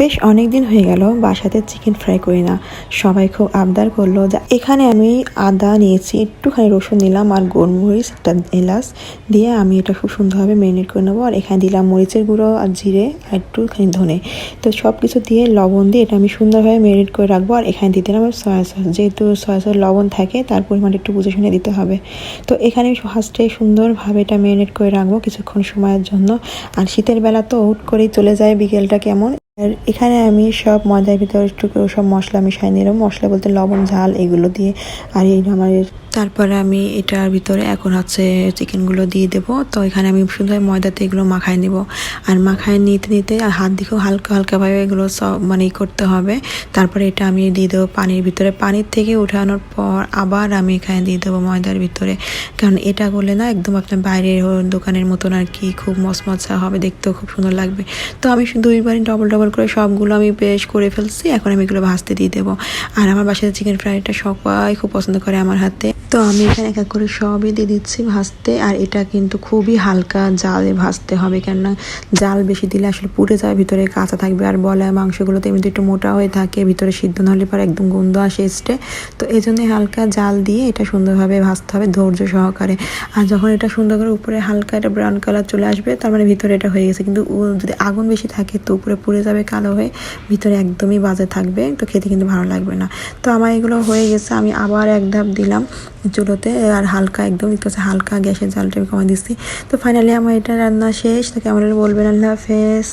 বেশ অনেক দিন হয়ে গেল, বাসাতে চিকেন ফ্রাই করি না। সবাই খুব আবদার করল যে, এখানে আমি আদা নিয়েছি, একটুখানি রসুন নিলাম আর গোলমরিচ একটা এলাচ দিয়ে আমি এটা খুব সুন্দরভাবে ম্যারিনেট করে নেব। আর এখানে দিলাম মরিচের গুঁড়ো আর জিরে আর একটুখানি ধনে। তো সব কিছু দিয়ে লবণ দিয়ে এটা আমি সুন্দরভাবে ম্যারিনেট করে রাখব। আর এখানে দিতে দিলাম সয়া সস যেহেতু সয়া সস লবণ থাকে, তার পরিমাণ একটু বুঝে শুনে দিতে হবে। তো এখানে ফার্স্টে সুন্দরভাবে এটা ম্যারিনেট করে রাখব কিছুক্ষণ সময়ের জন্য। আর শীতের বেলা তো হুট করেই চলে যায় বিকেলটা কেমন? আর এখানে আমি সব ময়দার ভিতরে একটু সব মশলা মিশাই নিলাম। মশলা বলতে লবণ, ঝাল এগুলো দিয়ে। আর এই আমার তারপরে আমি এটার ভিতরে এখন হচ্ছে চিকেনগুলো দিয়ে দেবো। তো এখানে আমি সুন্দর ময়দাতে এগুলো মাখায় নিব। আর মাখায় নিতে নিতে আর হাত দিকেও হালকা হালকাভাবে এগুলো সব মানে করতে হবে। তারপরে এটা আমি দিয়ে দেবো পানির ভিতরে। পানির থেকে উঠানোর পর আবার আমি এখানে দিয়ে দেবো ময়দার ভিতরে। কারণ এটা করলে না একদম আপনার বাইরের দোকানের মতন আর কি খুব মচমচা হবে, দেখতেও খুব সুন্দর লাগবে। তো আমি শুধু দুইবারই ডবল ডবল করে সবগুলো আমি পেশ করে ফেলছি। এখন আমি এগুলো ভাজতে দিয়ে দেবো। আর আমার বাসাতে চিকেন ফ্রাইটা সবাই খুব পছন্দ করে আমার হাতে। তো আমি এখানে এক এক করে সবই দিয়ে দিচ্ছি ভাজতে, আর এটা কিন্তু খুবই হালকা জালে ভাজতে হবে। কেননা জাল বেশি দিলে আসলে পুড়ে যায়, ভিতরে কাঁচা থাকবে আর বলা মাংসগুলো তো এমনিতে একটু মোটা হয়ে থাকে, ভিতরে সিদ্ধ না হলে পরে একদম গন্ধ আসে এসটে তো এই জন্যই হালকা জাল দিয়ে এটা সুন্দরভাবে ভাজতে হবে ধৈর্য সহকারে। আর যখন এটা সুন্দর করে উপরে হালকা এটা ব্রাউন কালার চলে আসবে, তার মানে ভিতরে এটা হয়ে গেছে। কিন্তু যদি আগুন বেশি থাকে, তো উপরে পুড়ে যাবে কালো হয়ে, ভিতরে একদমই বাজে থাকবে। তো খেতে কিন্তু ভালো লাগবে না। তো আমার এগুলো হয়ে গেছে, আমি আবার এক ধাপ দিলাম। চুলোতে আর হালকা একদম একটু হালকা গ্যাসের জালটা আমি কমা দিচ্ছি। তো ফাইনালি আমার এটা রান্না শেষ, তো ক্যামেরা বলবেন, আল্লাহ হাফেজ।